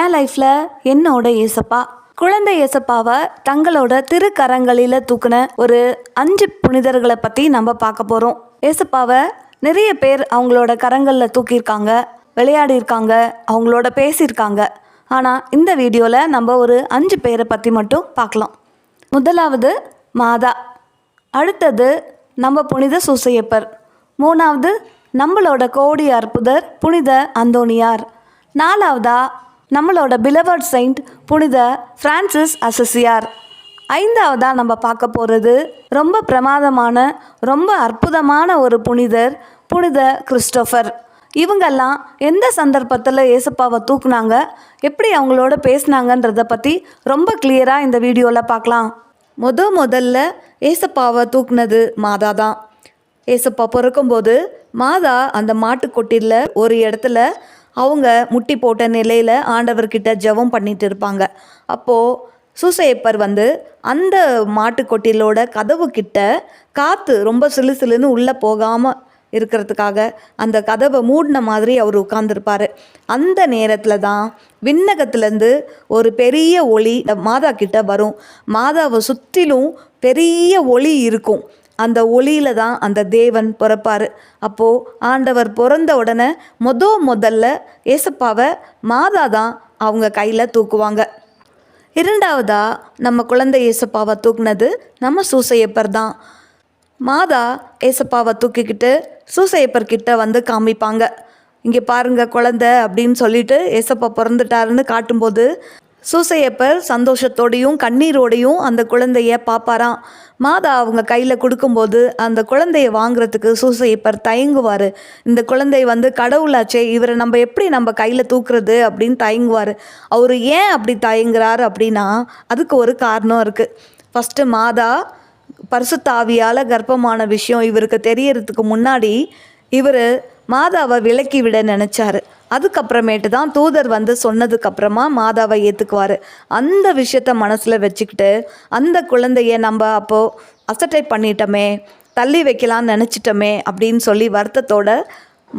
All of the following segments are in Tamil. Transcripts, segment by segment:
என் லைஃப்பில் என்னோட ஏசப்பா. குழந்தை ஏசப்பாவை தங்களோட திருக்கரங்களில் தூக்குன ஒரு அஞ்சு புனிதர்களை பற்றி நம்ம பார்க்க போகிறோம் ஏசப்பாவை நிறைய பேர் அவங்களோட கரங்களில் தூக்கியிருக்காங்க விளையாடியிருக்காங்க அவங்களோட பேசியிருக்காங்க. ஆனால் இந்த வீடியோவில் நம்ம ஒரு அஞ்சு பேரை பற்றி மட்டும் பார்க்கலாம். முதலாவது மாதா அடுத்தது நம்ம புனித சூசையப்பர் மூணாவது நம்மளோட கோடி அற்புதர் புனித அந்தோனியார் நாலாவதா நம்மளோட பிலவர்ட் செயின்ட் புனித ஃப்ரான்சிஸ் அசசியார் ஐந்தாவதா நம்ம பார்க்க போகிறது ரொம்ப பிரமாதமான ரொம்ப அற்புதமான ஒரு புனிதர் புனித கிறிஸ்டோஃபர் இவங்கெல்லாம் எந்த சந்தர்ப்பத்தில் ஏசப்பாவை தூக்குனாங்க எப்படி அவங்களோட பேசுனாங்கன்றத பற்றி ரொம்ப கிளியராக இந்த வீடியோவில் பார்க்கலாம். முத முதல்ல ஏசப்பாவை தூக்குனது மாதா தான். ஏசப்பா பிறக்கும்போது மாதா அந்த மாட்டுக்கொட்டியில் ஒரு இடத்துல அவங்க முட்டி போட்ட நிலையில் ஆண்டவர்கிட்ட ஜெபம் பண்ணிட்டு இருப்பாங்க. அப்போது சூசையப்பர் வந்து அந்த மாட்டுக்கொட்டிலோட கதவு கிட்ட காற்று ரொம்ப சிலு சிலுன்னு உள்ளே போகாமல் இருக்கிறதுக்காக அந்த கதவை மூடின மாதிரி அவர் உட்கார்ந்துருப்பார். அந்த நேரத்தில் தான் விண்ணகத்துலேருந்து ஒரு பெரிய ஒளி மாதா கிட்ட வரும். மாதாவை சுற்றிலும் பெரிய ஒளி இருக்கும். அந்த ஒளியில தான் அந்த தேவன் பிறப்பார். அப்போது ஆண்டவர் பிறந்த உடனே மொத முதல்ல ஏசப்பாவை மாதா தான் அவங்க கையில் தூக்குவாங்க. இரண்டாவதாக நம்ம குழந்தை ஏசப்பாவை தூக்குனது நம்ம சூசையப்பர் தான். மாதா ஏசப்பாவை தூக்கிக்கிட்டு சூசையப்பர் கிட்ட வந்து காமிப்பாங்க. இங்கே பாருங்க குழந்தை அப்படின்னு சொல்லிட்டு ஏசப்பா பிறந்துட்டாருன்னு காட்டும்போது சூசையப்பர் சந்தோஷத்தோடையும் கண்ணீரோடையும் அந்த குழந்தைய பார்ப்பாராம் மாதா அவங்க கையில் கொடுக்கும்போது அந்த குழந்தைய வாங்குறதுக்கு சூசையப்பர் தயங்குவார். இந்த குழந்தை வந்து கடவுளாச்சே இவரை நம்ம எப்படி நம்ம கையில் தூக்குறது அப்படின்னு தயங்குவார். அவர் ஏன் அப்படி தயங்குறார் அப்படின்னா அதுக்கு ஒரு காரணம் இருக்குது ஃபஸ்ட்டு மாதா பரிசுத்தாவியால் கர்ப்பமான விஷயம் இவருக்கு தெரியறதுக்கு முன்னாடி இவர் மாதாவை விலக்கி விட நினச்சாரு. அதுக்கப்புறமேட்டு தான் தூதர் வந்து சொன்னதுக்கப்புறமா மாதாவை ஏற்றுக்குவார் அந்த விஷயத்த மனசில் வச்சுக்கிட்டு அந்த குழந்தைய நம்ம அப்போது அசட்டை பண்ணிட்டோமே தள்ளி வைக்கலாம்னு நினச்சிட்டோமே அப்படின்னு சொல்லி வருத்தத்தோட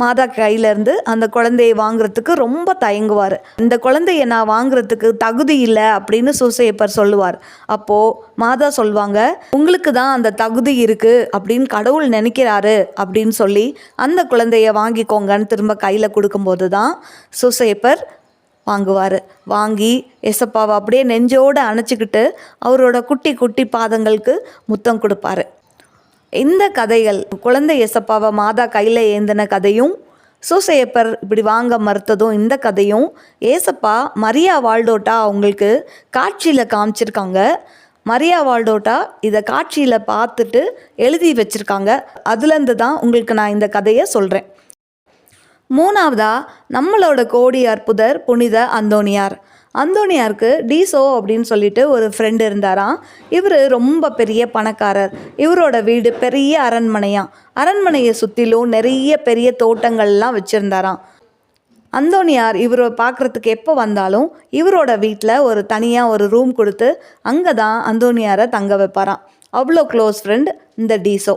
மாதா கையிலேருந்து அந்த குழந்தையை வாங்குறதுக்கு ரொம்ப தயங்குவார். இந்த குழந்தைய நான் வாங்குறதுக்கு தகுதி இல்லை அப்படின்னு சூசையப்பர் சொல்லுவார். அப்போது மாதா சொல்லுவாங்க உங்களுக்கு தான் அந்த தகுதி இருக்குது அப்படின்னு கடவுள் நினைக்கிறாரு அப்படின்னு சொல்லி அந்த குழந்தைய வாங்கிக்கோங்கன்னு திரும்ப கையில் கொடுக்கும்போது தான் சூசையப்பர் வாங்குவார். வாங்கி எசப்பாவை அப்படியே நெஞ்சோடு அணைச்சிக்கிட்டு அவரோட குட்டி குட்டி பாதங்களுக்கு முத்தம் கொடுப்பாரு. இந்த கதைகள் குழந்தை எசப்பாவை மாதா கையில் ஏந்தின கதையும் சூசையப்பர் இப்படி வாங்க மறுத்ததும் இந்த கதையும் ஏசப்பா மரியா வால்டோட்டா அவங்களுக்கு காட்சியில் காமிச்சிருக்காங்க. மரியா வால்டோட்டா இதை காட்சியில் பார்த்துட்டு எழுதி வச்சுருக்காங்க. அதுலேருந்து தான் உங்களுக்கு நான் இந்த கதையை சொல்கிறேன் மூணாவதா நம்மளோட கோடி அற்புதர் புனித அந்தோனியார். அந்தோனியாருக்கு டீசோ அப்படின்னு சொல்லிட்டு ஒரு ஃப்ரெண்டு இருந்தாராம் இவர் ரொம்ப பெரிய பணக்காரர். இவரோட வீடு பெரிய அரண்மனையாம் அரண்மனையை சுற்றிலும் நிறைய பெரிய தோட்டங்கள்லாம் வச்சுருந்தாராம் அந்தோனியார் இவரை பார்க்குறதுக்கு எப்போ வந்தாலும் இவரோட வீட்டில் ஒரு தனியாக ஒரு ரூம் கொடுத்து அங்கே தான் அந்தோனியாரை தங்க வைப்பாராம். அவ்வளோ க்ளோஸ் ஃப்ரெண்ட் இந்த டீசோ.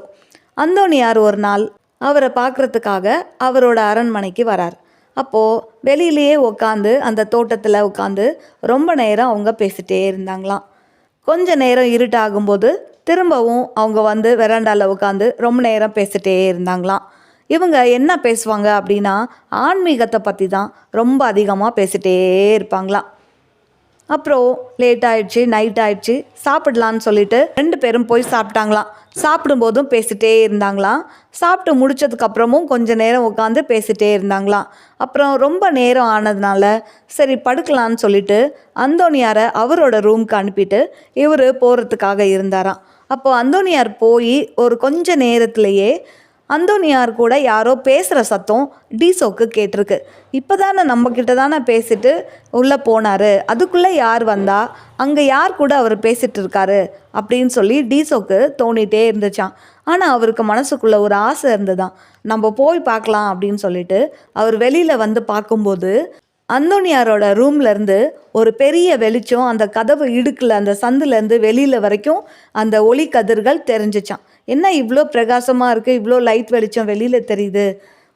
அந்தோனியார் ஒரு நாள் அவரை பார்க்குறதுக்காக அவரோட அரண்மனைக்கு வரார். அப்போது வெளியிலேயே உட்காந்து அந்த தோட்டத்தில் உட்காந்து ரொம்ப நேரம் அவங்க பேசிட்டே இருந்தாங்களாம். கொஞ்ச நேரம் இருட்டாகும்போது திரும்பவும் அவங்க வந்து வெராண்டாவில் உட்காந்து ரொம்ப நேரம் பேசிட்டே இருந்தாங்களாம். இவங்க என்ன பேசுவாங்க அப்படின்னா ஆன்மீகத்தை பற்றி தான் ரொம்ப அதிகமாக பேசிட்டே இருப்பாங்களாம். அப்புறம் லேட் ஆயிடுச்சு நைட் ஆயிடுச்சு. சாப்பிடலான்னு சொல்லிட்டு ரெண்டு பேரும் போய் சாப்பிட்டாங்களாம். சாப்பிடும்போதும் பேசிட்டே இருந்தாங்களாம். சாப்பிட்டு முடிச்சதுக்கப்புறமும் கொஞ்ச நேரம் உட்காந்து பேசிட்டே இருந்தாங்களாம். அப்புறம் ரொம்ப நேரம் ஆனதுனால சரி படுக்கலான்னு சொல்லிட்டு அந்தோனியாரை அவரோட ரூம்க்கு அனுப்பிட்டு இவர் போகிறதுக்காக இருந்தாராம். அப்போது அந்தோனியார் போய் ஒரு கொஞ்ச நேரத்திலேயே அந்தோனியார் கூட யாரோ பேசுகிற சத்தம் டீசோக்கு கேட்டிருக்கு. இப்போ தானே நம்மக்கிட்ட தானே பேசிட்டு உள்ளே போனார். அதுக்குள்ளே யார் வந்தா அங்கே யார் கூட அவர் பேசிகிட்டு இருக்காரு அப்படின்னு சொல்லி டீசோக்கு தோணிகிட்டே இருந்துச்சான் ஆனால் அவருக்கு மனசுக்குள்ளே ஒரு ஆசை இருந்ததான் நம்ம போய் பார்க்கலாம் அப்படின்னு சொல்லிட்டு அவர் வெளியில் வந்து பார்க்கும்போது அந்தோனியாரோட ரூம்லேருந்து ஒரு பெரிய வெளிச்சம் அந்த கதவு இடுக்கில் அந்த சந்துலேருந்து வெளியில் வரைக்கும் அந்த ஒளி கதிர்கள் தெரிஞ்சிச்சான் என்ன இவ்வளோ பிரகாசமாக இருக்குது இவ்வளோ லைட் வெளிச்சம் வெளியில் தெரியுது?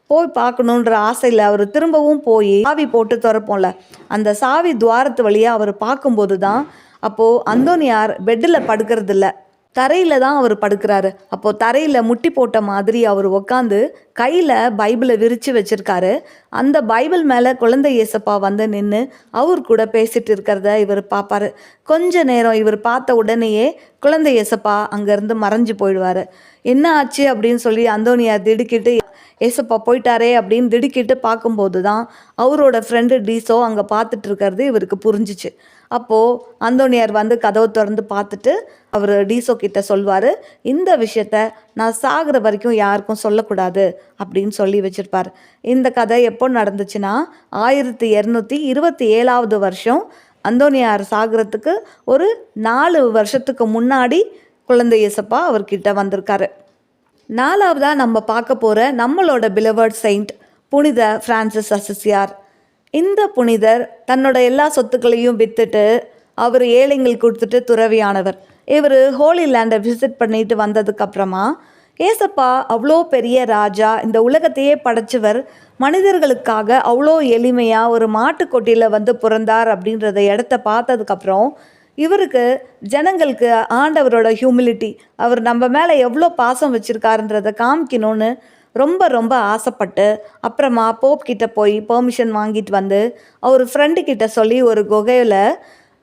போய் பார்க்கணுன்ற ஆசையில் அவர் திரும்பவும் போய் சாவி போட்டு திறப்போம்ல. அந்த சாவி துவாரத்து வழியாக அவர் பார்க்கும்போது தான் அப்போது அந்தோனியார் பெட்டில் படுக்கிறதில்ல. தரையில் தான் அவர் படுக்கிறாரு. அப்போது தரையில் முட்டி போட்ட மாதிரி அவர் உட்காந்து கையில் பைபிளை விரித்து வச்சிருக்காரு. அந்த பைபிள் மேலே குழந்தை இயேசப்பா வந்து நின்று அவர் கூட பேசிட்டு இருக்கிறத இவர் பார்ப்பாரு கொஞ்ச நேரம் இவர் பார்த்த உடனேயே குழந்தை இயேசப்பா அங்கேருந்து மறைஞ்சு போயிடுவார். என்ன ஆச்சு அப்படின்னு சொல்லி அந்தோனியார் திடுக்கிட்டு ஏசப்பா போயிட்டாரே அப்படின்னு திடுக்கிட்டு பார்க்கும்போது தான் அவரோட ஃப்ரெண்டு டீசோ அங்கே பார்த்துட்டு இருக்கிறது இவருக்கு புரிஞ்சிச்சு. அப்போது அந்தோனியார் வந்து கதவை திறந்து பார்த்துட்டு அவர் டீசோ கிட்ட சொல்வார் இந்த விஷயத்த நான் சாகிற வரைக்கும் யாருக்கும் சொல்லக்கூடாது அப்படின்னு சொல்லி வச்சிருப்பார். இந்த கதை எப்போ நடந்துச்சுன்னா ஆயிரத்தி இரநூத்தி இருபத்தி ஏழாவது வருஷம் அந்தோனியார் சாகிறதுக்கு ஒரு நாலு வருஷத்துக்கு முன்னாடி குழந்தை இயேசப்பா அவர்கிட்ட வந்திருக்காரு. நாலாவதாக நம்ம பார்க்க போகிற நம்மளோட பிலவர்ட் செயின்ட் புனித ஃப்ரான்சிஸ் அசிசியார் இந்த புனிதர் தன்னோட எல்லா சொத்துக்களையும் விற்றுட்டு அவர் ஏழைங்களுக்கு கொடுத்துட்டு துறவியானவர். இவர் ஹோலி லேண்டை விசிட் பண்ணிட்டு வந்ததுக்கப்புறமா ஏசப்பா அவ்வளோ பெரிய ராஜா இந்த உலகத்தையே படைச்சவர் மனிதர்களுக்காக அவ்வளோ எளிமையாக ஒரு மாட்டுக்கொட்டியில் வந்து பிறந்தார் அப்படின்றத இடத்த பார்த்ததுக்கப்புறம் இவருக்கு ஜனங்களுக்கு ஆண்டவரோட ஹியூமிலிட்டி அவர் நம்ம மேலே எவ்வளோ பாசம் வச்சுருக்காருன்றதை காமிக்கணும்னு ரொம்ப ரொம்ப ஆசைப்பட்டு அப்புறமா போப் கிட்ட போய் பெர்மிஷன் வாங்கிட்டு வந்து அவர் ஃப்ரெண்டு கிட்ட சொல்லி ஒரு குகையில்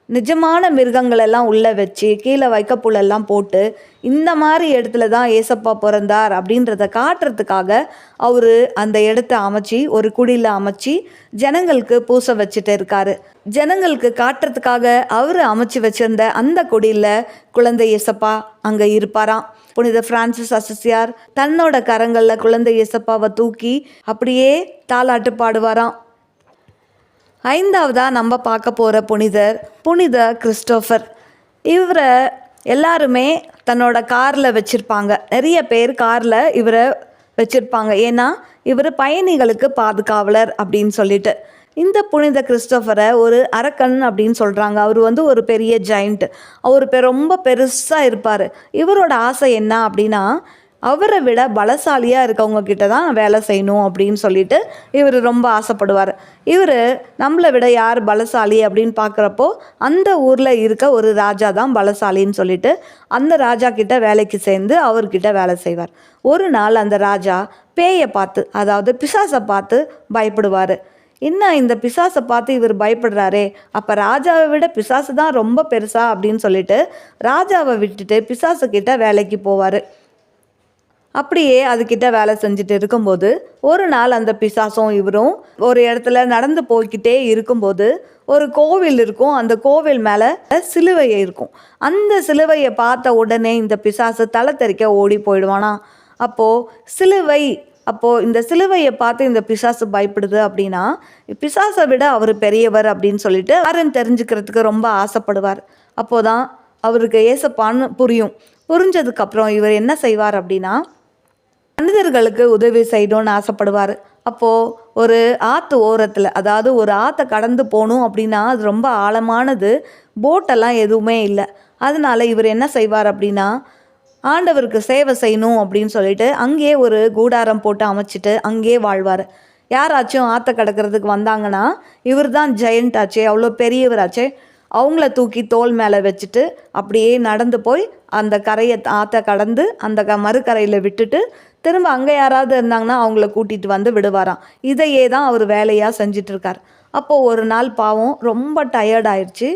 நிஜமான மிருகங்களெல்லாம் உள்ளே வச்சு கீழே வைக்கப்புலெல்லாம் போட்டு இந்த மாதிரி இடத்துல தான் ஏசப்பா பிறந்தார் அப்படின்றத காட்டுறதுக்காக அவர் அந்த இடத்த அமைச்சு ஒரு குடியில் அமைச்சு ஜனங்களுக்கு பூச வச்சுட்டு இருக்காரு. ஜனங்களுக்கு காட்டுறதுக்காக அவர் அமைச்சு வச்சிருந்த அந்த குடியில் குழந்தை இயேசப்பா அங்கே இருப்பாராம். புனித பிரான்சிஸ் அசசியார் தன்னோட கரங்களில் குழந்தை இயேசப்பாவை தூக்கி அப்படியே தாலாட்டு பாடுவாராம். ஐந்தாவதாக நம்ம பார்க்க போகிற புனிதர் புனித கிறிஸ்டோஃபர் இவரை எல்லாருமே தன்னோட காரில் வச்சுருப்பாங்க. நிறைய பேர் காரில் இவரை வச்சுருப்பாங்க. ஏன்னா இவர் பயணிகளுக்கு பாதுகாவலர் அப்படின்னு சொல்லிட்டு. இந்த புனித கிறிஸ்டோஃபரை ஒரு அரக்கன் அப்படின்னு சொல்கிறாங்க அவர் வந்து ஒரு பெரிய ஜெயிண்ட் அவர் ரொம்ப பெருசாக இருப்பார். இவரோட ஆசை என்ன அப்படின்னா அவரை விட பலசாலியாக இருக்கவங்க கிட்ட தான் வேலை செய்யணும் அப்படின்னு சொல்லிட்டு இவர் ரொம்ப ஆசைப்படுவார். இவர் நம்மளை விட யார் பலசாலி அப்படின்னு பார்க்குறப்போ அந்த ஊரில் இருக்க ஒரு ராஜா தான் பலசாலின்னு சொல்லிட்டு அந்த ராஜா கிட்ட வேலைக்கு சேர்ந்து அவர்கிட்ட வேலை செய்வார். ஒரு நாள் அந்த ராஜா பேயை பார்த்து அதாவது பிசாசை பார்த்து பயப்படுவார். என்ன இந்த பிசாசை பார்த்து இவர் பயப்படுறாரே? அப்போ ராஜாவை விட பிசாசு தான் ரொம்ப பெருசா அப்படின்னு சொல்லிட்டு ராஜாவை விட்டுட்டு பிசாசு கிட்ட வேலைக்கு போவார். அப்படியே அதுக்கிட்ட வேலை செஞ்சுட்டு இருக்கும்போது ஒரு நாள் அந்த பிசாசும் இவரும் ஒரு இடத்துல நடந்து போய்கிட்டே இருக்கும்போது ஒரு கோவில் இருக்கும். அந்த கோவில் மேலே சிலுவையை இருக்கும். அந்த சிலுவையை பார்த்த உடனே இந்த பிசாசு தலை தெறிக்க ஓடி போயிடுவானா? அப்போது சிலுவை அப்போது இந்த சிலுவையை பார்த்து இந்த பிசாசு பயப்படுது அப்படின்னா பிசாசை விட அவர் பெரியவர் அப்படின்னு சொல்லிட்டு யாருன்னு தெரிஞ்சுக்கிறதுக்கு ரொம்ப ஆசைப்படுவார். அப்போதான் அவருக்கு ஏசப்பான்னு புரியும். புரிஞ்சதுக்கப்புறம் இவர் என்ன செய்வார் அப்படின்னா மனிதர்களுக்கு உதவி செய்யணும்னு ஆசைப்படுவார். அப்போது ஒரு ஆற்று ஓரத்தில் அதாவது ஒரு ஆற்றை கடந்து போகணும் அப்படின்னா அது ரொம்ப ஆழமானது போட்டெல்லாம் எதுவுமே இல்லை. அதனால இவர் என்ன செய்வார் அப்படின்னா ஆண்டவருக்கு சேவை செய்யணும் அப்படின்னு சொல்லிட்டு அங்கேயே ஒரு கூடாரம் போட்டு அமைச்சிட்டு அங்கேயே வாழ்வார். யாராச்சும் ஆற்ற கடக்கிறதுக்கு வந்தாங்கன்னா இவர் தான் ஜெயண்ட் ஆச்சே அவ்வளோ பெரியவராச்சே. அவங்கள தூக்கி தோல் மேலே வச்சுட்டு அப்படியே நடந்து போய் அந்த கரையை ஆற்ற கடந்து அந்த க மறுக்கரையில் விட்டுட்டு திரும்ப அங்கே யாராவது இருந்தாங்கன்னா அவங்கள கூட்டிகிட்டு வந்து விடுவாராம். இதையே தான் அவர் வேலையாக செஞ்சிட்ருக்கார். அப்போது ஒரு நாள் பாவம் ரொம்ப டயர்ட் ஆயிடுச்சு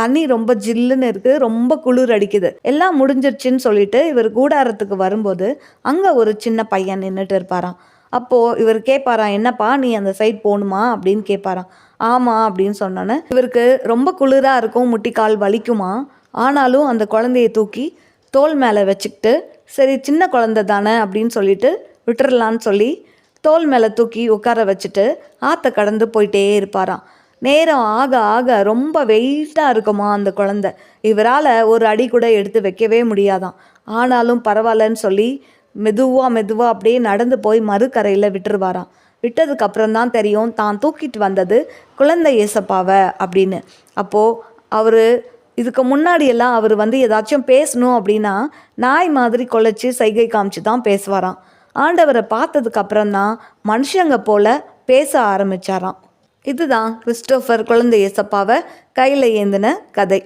தண்ணி ரொம்ப ஜில்லுன்னு இருக்குது ரொம்ப குளிர் அடிக்குது. எல்லாம் முடிஞ்சிருச்சுன்னு சொல்லிட்டு இவர் கூடாரத்துக்கு வரும்போது அங்கே ஒரு சின்ன பையன் நின்றுட்டு இருப்பாராம். அப்போது இவர் கேட்பாராம் என்னப்பா நீ அந்த சைட் போகணுமா? அப்படின்னு கேட்பாராம் ஆமாம் அப்படின்னு சொன்னோன்னே இவருக்கு ரொம்ப குளிராக இருக்கும் முட்டிக்கால் வலிக்குமா? ஆனாலும் அந்த குழந்தைய தூக்கி தோல் மேலே வச்சுக்கிட்டு சரி சின்ன குழந்தை தானே? அப்படின்னு சொல்லிட்டு விட்டுறலான்னு சொல்லி தோல் மேலே தூக்கி உட்கார வச்சுட்டு ஆற்ற கடந்து போயிட்டே இருப்பாராம். நேரம் ஆக ஆக ரொம்ப வெயிட்டாக இருக்குமா அந்த குழந்தை. இவரால் ஒரு அடி கூட எடுத்து வைக்கவே முடியாதாம். ஆனாலும் பரவாயில்லன்னு சொல்லி மெதுவாக மெதுவாக அப்படியே நடந்து போய் மறுக்கரையில் விட்டுருவாராம். விட்டதுக்கப்புறம் தான் தெரியும் தான் தூக்கிட்டு வந்தது குழந்தை ஏசப்பாவை அப்படின்னு. அப்போது அவர் இதுக்கு முன்னாடியெல்லாம் அவர் வந்து ஏதாச்சும் பேசணும் அப்படின்னா நாய் மாதிரி கொலைச்சி சைகை காமிச்சு தான் பேசுவாராம். ஆண்டவரை பார்த்ததுக்கு அப்புறம் தான் மனுஷங்க போல பேச ஆரம்பிச்சாராம். இதுதான் கிறிஸ்டோஃபர் குழந்தை ஏசப்பாவை கையில் ஏந்தின கதை.